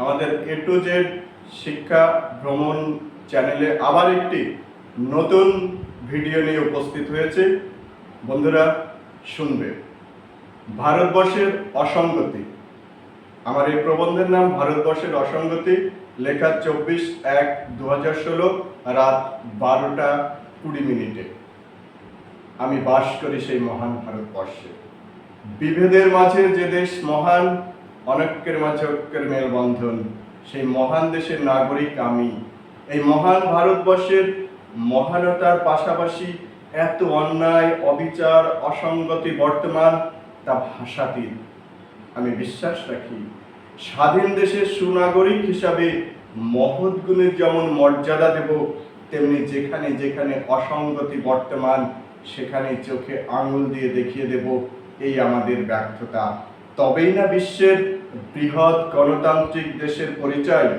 আমাদের এ to Z শিক্ষা ভ্রমণ চ্যানেলে আবার একটি নতুন ভিডিও নিয়ে উপস্থিত হয়েছে। বন্ধুরা, শুনবে। ভারতবর্ষের অসঙ্গতি। আমার এই প্রবন্ধের নাম ভারতবর্ষের অসঙ্গতি, লেখা চব্বিশ এক দু হাজার ষোলো, রাত বারোটা কুড়ি মিনিটে। আমি বাস করি সেই মহান ভারতবর্ষে। বিভেদের মাঝে যে দেশ মহান অনৈক্যের মাঝে ঐক্যের মেলবন্ধন, সেই মহান দেশের নাগরিক আমি। এই মহান ভারতবর্ষের মহানতার পাশাপাশি এত অন্যায়, অবিচার, অসঙ্গতি বর্তমান তা ভাষাতীত। আমি বিশ্বাস রাখি, স্বাধীন দেশের সুনাগরিক হিসাবে মহৎ গুণের যেমন মর্যাদা দেব, তেমনি যেখানে যেখানে অসঙ্গতি বর্তমান সেখানে চোখে আঙুল দিয়ে দেখিয়ে দেব, এই আমাদের ব্যর্থতা। তবেই না বিশ্বের বৃহৎ গণতান্ত্রিক দেশের পরিচয়?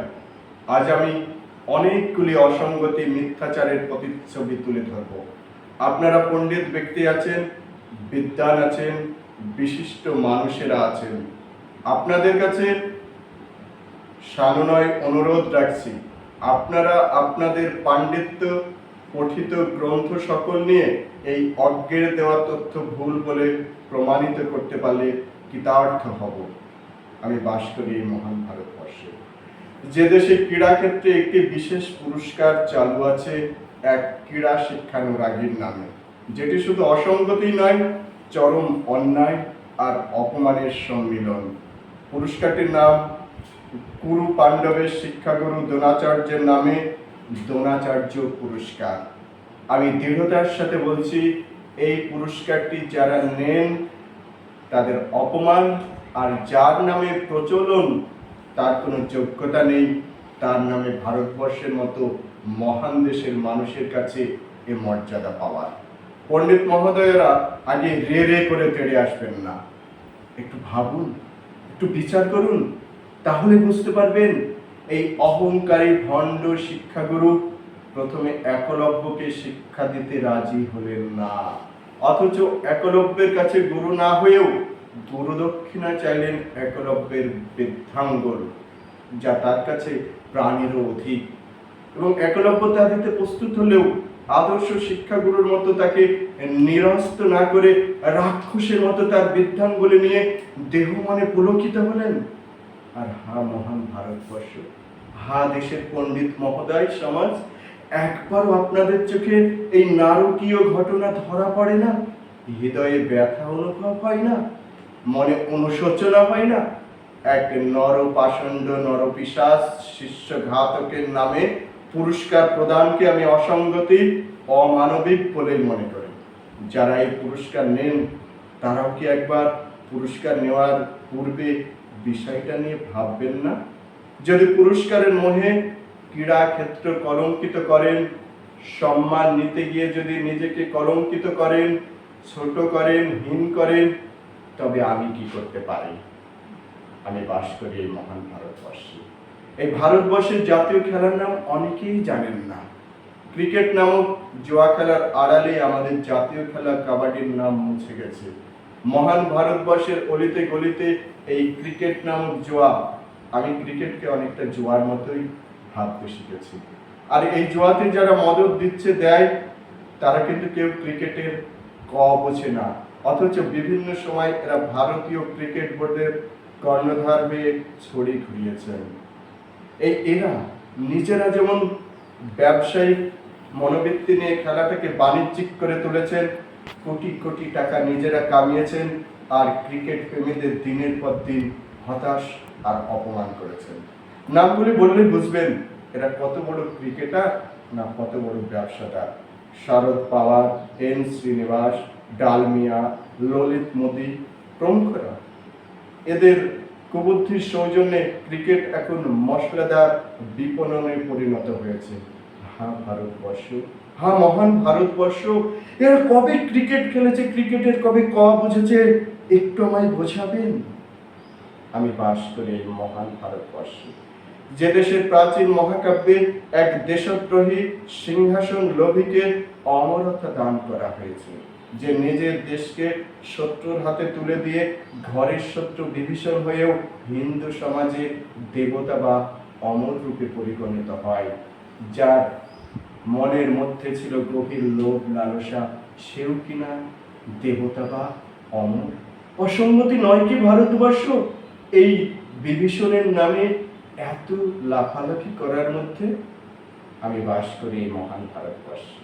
আজ আমি অনেকগুলি অসঙ্গতি মিথ্যাচারের প্রতিচ্ছবি তুলে ধরব। আপনারা পণ্ডিত ব্যক্তি আছেন, বিদ্বান আছেন, বিশিষ্ট মানুষেরা আছেন। আপনাদের কাছে সানুনয় অনুরোধ রাখছি। আপনারা আপনাদের পাণ্ডিত্য পঠিত গ্রন্থ সকল নিয়ে এই অজ্ঞের দেওয়া তথ্য ভুল বলে প্রমাণিত করতে পারলে কৃতার্থ হব। আমি বাস করি এই মহান ভারতবর্ষে। যে দেশে ক্রীড়া ক্ষেত্রে একটি বিশেষ পুরস্কার চালু আছে, এক ক্রীড়া শিক্ষানুরাগীর নামে। যেটি শুধু অসঙ্গতি নয়, চরম অন্যায় আর অপমানের সম্মিলন। পুরস্কারটির নাম কুরু পাণ্ডবের শিক্ষাগুরু দ্রোণাচার্যের নামে দ্রোণাচার্য পুরস্কার। আমি দৃঢ়তার সাথে বলছি, এই পুরস্কারটি যারা নেন তাদের অপমান আর যার নামে প্রচলন, তার কোনো যোগ্যতা নেই। তার নামে ভারতবর্ষের মতো মহান দেশের মানুষের কাছে এ মর্যাদা পাওয়ার। পণ্ডিত মহোদয়েরা আগে রে রে করে তেড়ে আসবেন না। একটু ভাবুন, একটু বিচার করুন, তাহলে বুঝতে পারবেন এই অহংকারী ভণ্ড শিক্ষাগুরু প্রথমে একলব্যকে শিক্ষা দিতে রাজি হলেন না। অথচ একলব্যের কাছে গুরু না হয়েও গুরুদক্ষিণা চাইলেন একলব্যের বৃদ্ধাঙ্গল যা তার কাছে প্রাণীরও অধিক। এবং একলব্য তা দিতে প্রস্তুত হলেও আদর্শ শিক্ষাগুরুর মতো তাকে নিরস্ত না করে রাক্ষসের মতো তার বৃদ্ধাঙ্গুলি নিয়ে দেহ মনে পুলকিত হলেন। আর হা মহান ভারতবর্ষ, হা দেশের পণ্ডিত মহোদয় সমাজ একবারও আপনাদের চোখে এই নারকীয় ঘটনা ধরা পড়ে না? হৃদয়ে ব্যথা অনুভব হয় না? মনে অনুশোচনা হয় না? এক নর পাষণ্ড নরপিশাচ শিষ্য ঘাতকের নামে পুরস্কার প্রদানকে আমি অসঙ্গতি, অমানবিক বলে মনে করি। যারা এই পুরস্কার নেন, তারাও কি একবার পুরস্কার নেওয়ার পূর্বে বিষয়টা নিয়ে ভাববেন না? যদি পুরস্কারের মোহে ক্রীড়া ক্ষেত্র কলঙ্কিত করেন, সম্মান নিতে গিয়ে যদি নিজেকে কলঙ্কিত করেন, ছোট করেন, হীন করেন, তবে আমি কি করতে পারি? আমি বাস করি এই মহান ভারতবর্ষে। এই ভারতবর্ষের জাতীয় খেলার নাম অনেকেই জানেন না। ক্রিকেট নামক জোয়া খেলার আড়ালে আমাদের জাতীয় খেলা কাবাডির নাম মুছে গেছে। মহান ভারতবর্ষের অলিতে গলিতে এই ক্রিকেট নামক জোয়া, আমি ক্রিকেটকে অনেকটা জোয়ার মতোই ভাবতে শিখেছি আর এই জুয়াতে যারা মদত দিচ্ছে, দেয়, তারা কিন্তু কেউ ক্রিকেটের ক বোঝে না। অথচ বিভিন্ন সময় এরা ভারতীয় ক্রিকেট বোর্ডের কর্ণধার হয়ে ছড়ি ঘুরিয়েছেন। এই এরা নিজেরা যেমন ব্যবসায়িক মনোবৃত্তি নিয়ে খেলাটাকে বাণিজ্যিক করে তুলেছেন, কোটি কোটি টাকা নিজেরা কামিয়েছেন আর ক্রিকেট প্রেমীদের দিনের পর দিন হতাশ আর অপমান করেছেন। নামগুলি বললে বুঝবেন এরা কত বড় ক্রিকেটার না কত বড় ব্যবসাদার? শারদ পাওয়ার, এন শ্রীনিবাস, ডালমিয়া, ললিত মোদি প্রমুখরা। এদের কুবুদ্ধির সৌজন্যে ক্রিকেট এখন মশলাদার বিপণনে পরিণত হয়েছে। হা ভারতবর্ষ। হা মহান ভারতবর্ষ। এরা কবে ক্রিকেট খেলেছে? ক্রিকেটের কবে ক বুঝেছে? একটু আমায় বোঝাবেন? আমি বাস করি এই মহান ভারতবর্ষে। যে দেশের প্রাচীন মহাকাব্যে এক দেশদ্রোহী সিংহাসন লোভীকে অমরতা দান করা হয়েছে, যে নিজের দেশকে শত্রুর হাতে তুলে দিয়ে ঘরের শত্রু বিভীষণ হয়েও হিন্দু সমাজে দেবতা বা অমর রূপে পরিগণিত হয়। যার মনের মধ্যে ছিল গভীর লোভ, লালসা, সেও কিনা দেবতা বা অমর? অসঙ্গতি নয় কি ভারতবর্ষ? এই বিভীষণের নামে এত লাফালাফি করার মধ্যে আমি বাস করি এই মহান ভারতবর্ষে।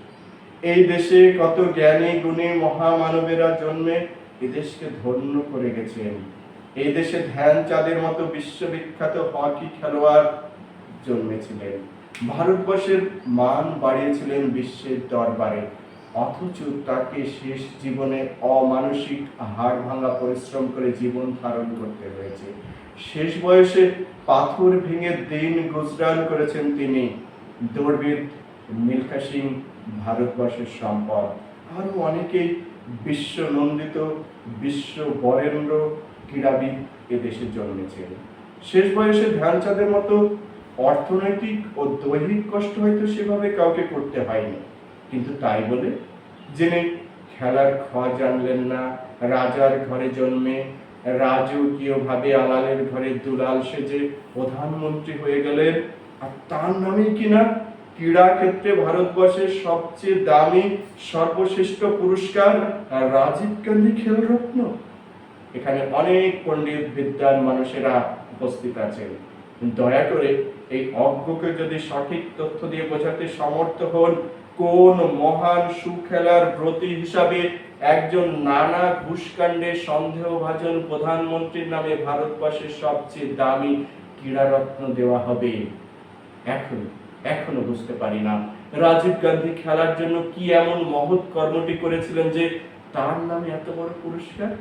এই দেশে কত জ্ঞানী, গুণী মহামানবেরা জন্মে এদেশকে ধন্য করে গেছেন। এই দেশে ধ্যানচাঁদের মতো বিশ্ববিখ্যাত হকি খেলোয়াড় জন্মেছিলেন। ভারতবর্ষের মান বাড়িয়েছিলেন বিশ্বের দরবারে, অথচ তাকে শেষ জীবনে অমানসিক হাড় ভাঙা পরিশ্রম করে জীবন ধারণ করতে হয়েছে। শেষ বয়সে পাথর ভেঙে দিন গুজরান করেছেন তিনি। দৌড়বিদ মিল্খা সিং ভারতবর্ষের সম্পদ। আরও অনেকেই বিশ্ব নন্দিত বিশ্ব বরেন্দ্র ক্রীড়াবিদ এদেশে জন্মেছেন। শেষ বয়সে ধ্যানচাঁদের মতো অর্থনৈতিক ও দৈহিক কষ্ট হয়তো সেভাবে কাউকে করতে হয়নি। কিন্তু তাই বলে যিনি খেলার খ জানলেন না, রাজার ঘরে জন্মে রাজকীয় ভাবে আলালের ঘরে দুলাল সেজে প্রধানমন্ত্রী হয়ে গেলেন। আর তার নামেই কিনা ক্রীড়া ক্ষেত্রে ভারতবর্ষের সবচেয়ে দামি সর্বশ্রেষ্ঠ পুরস্কার রাজীব গান্ধী খেলরত্ন। এখানে অনেক পণ্ডিত বিদ্যান মানুষেরা উপস্থিত আছেন। দয়া করে এই অজ্ঞকে যদি সঠিক তথ্য দিয়ে বোঝাতে সমর্থ হন, কোন মহান সুখেলার ব্রতী হিসাবে একজন নানা ঘুষকাণ্ডে সন্দেহভাজন প্রধানমন্ত্রীর নামে ভারতবর্ষের সবচেয়ে দামি ক্রীড়ারত্ন দেওয়া হবে। এখন, এখনও বুঝতে পারি না। রাজীব গান্ধী খেলার জন্য কি এমন মহৎ কর্মটি করেছিলেন যে তার নামে এত বড় পুরস্কার?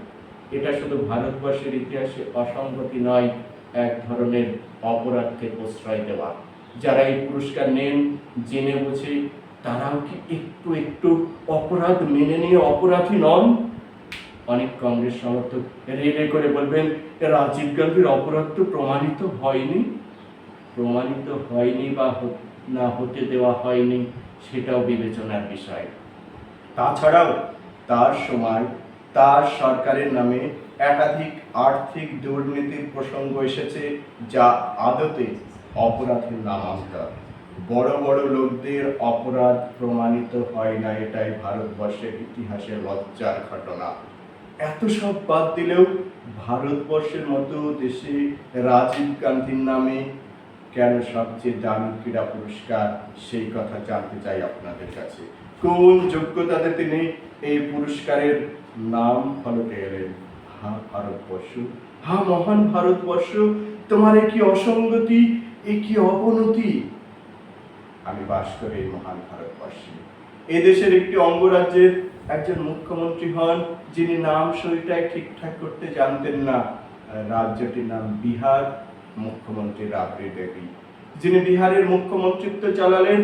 এটা শুধু ভারতবর্ষের ইতিহাসে অসঙ্গতি নয়, এক ধরনের অপরাধকে প্রশ্রয় দেওয়া। যারা এই পুরস্কার নেন, জেনে বুঝে তারাও কি একটু একটু অপরাধ মেনে নিয়ে অপরাধী নন। অনেক কংগ্রেস সমর্থক রেগে করে বলবেন, রাজীব গান্ধীর অপরাধ তো প্রমাণিত হয়নি। প্রমাণিত হয়নি বা না হতে দেওয়া হয়নি, সেটাও বিবেচনার বিষয়। তাছাড়াও তার সময় তার সরকারের নামে একাধিক আর্থিক দুর্নীতির প্রসঙ্গ এসেছে, যা আদতে অপরাধের নামান্তর। বড় বড় লোকদের অপরাধ প্রমাণিত হয় না, এটাই ভারতবর্ষের ইতিহাসের লজ্জার ঘটনা। এত সব বাদ দিলেও ভারতবর্ষের মতো দেশে রাজীব গান্ধীর নামে কেন সবচেয়ে দামি ক্রীড়া পুরস্কার, সেই কথা জানতে চাই আপনাদের কাছে। কোন যোগ্যতাতে তিনি এই পুরস্কারের নাম ফলকে এলেন? হা ভারতবর্ষ। হা মহান ভারতবর্ষ, তোমার কি অসঙ্গতি, এ কি অবনতি? আমি বাস করি এই মহান ভারতবর্ষে। এই দেশের একটি অঙ্গরাজ্যের একজন মুখ্যমন্ত্রী হন, যিনি নাম সইটাই ঠিকঠাক করতে জানতেন না। রাজ্যটির নাম বিহার, মুখ্যমন্ত্রী রাবড়ি দেবী। যিনি বিহারের মুখ্যমন্ত্রিত্ব চালালেন,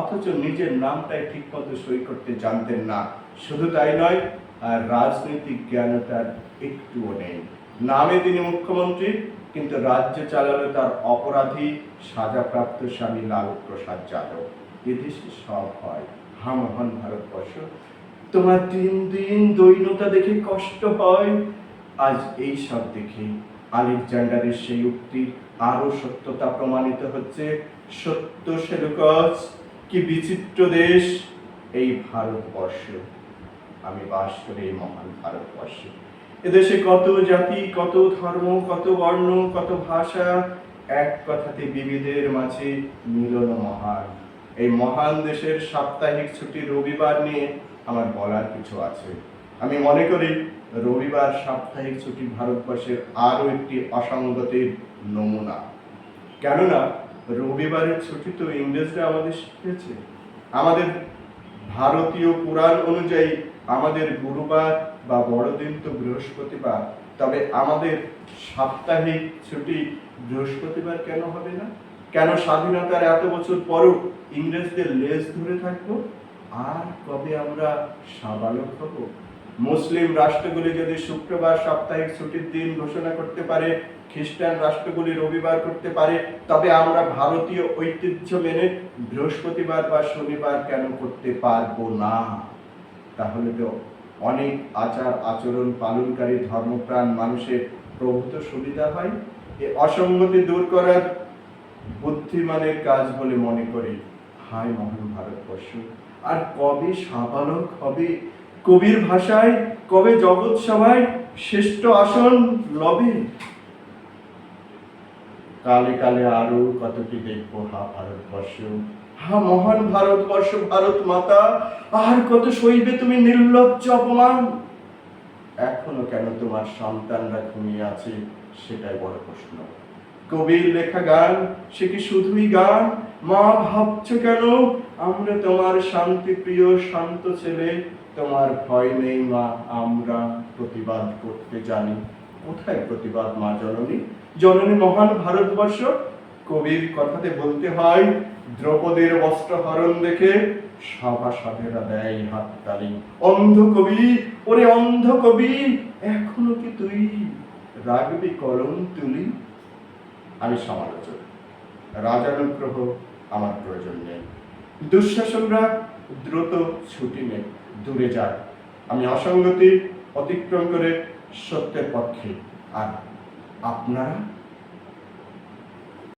অথচ নিজের নামটাই ঠিকমতো সই করতে জানতেন না। শুধু তাই নয়, আর রাজনৈতিক জ্ঞানও তার একটুও নেই। নামে তিনি মুখ্যমন্ত্রী, কিন্তু রাজ্য চালালো তার অপরাধী সাজাপ্রাপ্ত স্বামী লালু প্রসাদ যাদব এদেশে সব হয়। হা মহান ভারতবর্ষ। তোমার দিন দিন দৈনতা দেখে কষ্ট হয়। আজ এই সব দেখে আলেকজান্ডারের সেই উক্তির আরও সত্যতা প্রমাণিত হচ্ছে। সত্য সেলুকস, কি বিচিত্র দেশ। এই ভারতবর্ষ। আমি বাস করি এই মহান ভারতবর্ষে। এদেশে কত জাতি, কত ধর্ম, কত বর্ণ, কত ভাষা, এক কথাতে বিবিধের মাঝে মিলন মহান। এই মহান দেশের সাপ্তাহিক ছুটি রবিবার নিয়ে আমার বলার কিছু আছে। আমি মনে করি, রবিবার সাপ্তাহিক ছুটি ভারতবর্ষের আরও একটি অসঙ্গতির নমুনা। কেননা, রবিবারের ছুটি তো ইংরেজরা আমাদের শিখেছে আমাদের ভারতীয় পুরাণ অনুযায়ী আমাদের গুরুবার বা বড়দিন তো বৃহস্পতিবার, তবে আমাদের সাপ্তাহিক ছুটি বৃহস্পতিবার কেন হবে না? কেন স্বাধীনতার এত বছর পরও ইংরেজদের লেজ ধরে থাকব? আর কবে আমরা সাবালক হব? মুসলিম রাষ্ট্রগুলি যদি শুক্রবার সাপ্তাহিক ছুটির দিন ঘোষণা করতে পারে, খ্রিস্টান রাষ্ট্রগুলি রবিবার করতে পারে, তবে আমরা ভারতীয় ঐতিহ্য মেনে বৃহস্পতিবার বা শনিবার কেন করতে পারব না? তাহলে তো অনেক আচার আচরণ পালনকারী ধর্মপ্রাণ মানুষের প্রভূত সুবিধা হয়। এ অসঙ্গতি দূর করার বুদ্ধিমানের কাজ বলে মনে করি। হায় মহান ভারতবর্ষ, আর কবে সাবালক হবে? কবির ভাষায়, কবে জগৎ সভায় শ্রেষ্ঠ আসন লবে? কালে কালে আরও কত কি দেখব হা ভারতবর্ষ। হা মহান ভারতবর্ষ ভারত মাতা, আর কত সইবে তুমি নির্লজ্জ অপমান? এখনও কেন তোমার সন্তানরা ঘুমিয়ে আছে? সেটাই বড় প্রশ্ন। কবির লেখা গান, সে কি শুধুই গান? মা, ভাবছ কেন? আমরা তোমার শান্তি প্রিয় শান্ত ছেলে। তোমার ভয় নেই মা, আমরা প্রতিবাদ করতে জানি। কোথায় প্রতিবাদ মা জননী? জননী মহান ভারতবর্ষ। কবির কথাতে বলতে হয় দ্রৌপদীর বস্ত্র হরণ দেখে সভাসদেরা দেয় হাততালি অন্ধ কবি, ওরে অন্ধ কবি, এখনও কি তুই রাগবি কলম তুলি? আমি সমালোচক। রাজানুগ্রহ আমার প্রয়োজন নেই। দুঃশাসনরা দ্রুত ছুটি নেই দূরে যায়। আমি অসঙ্গতি অতিক্রম করে সত্যের পক্ষে। আর আপনারা?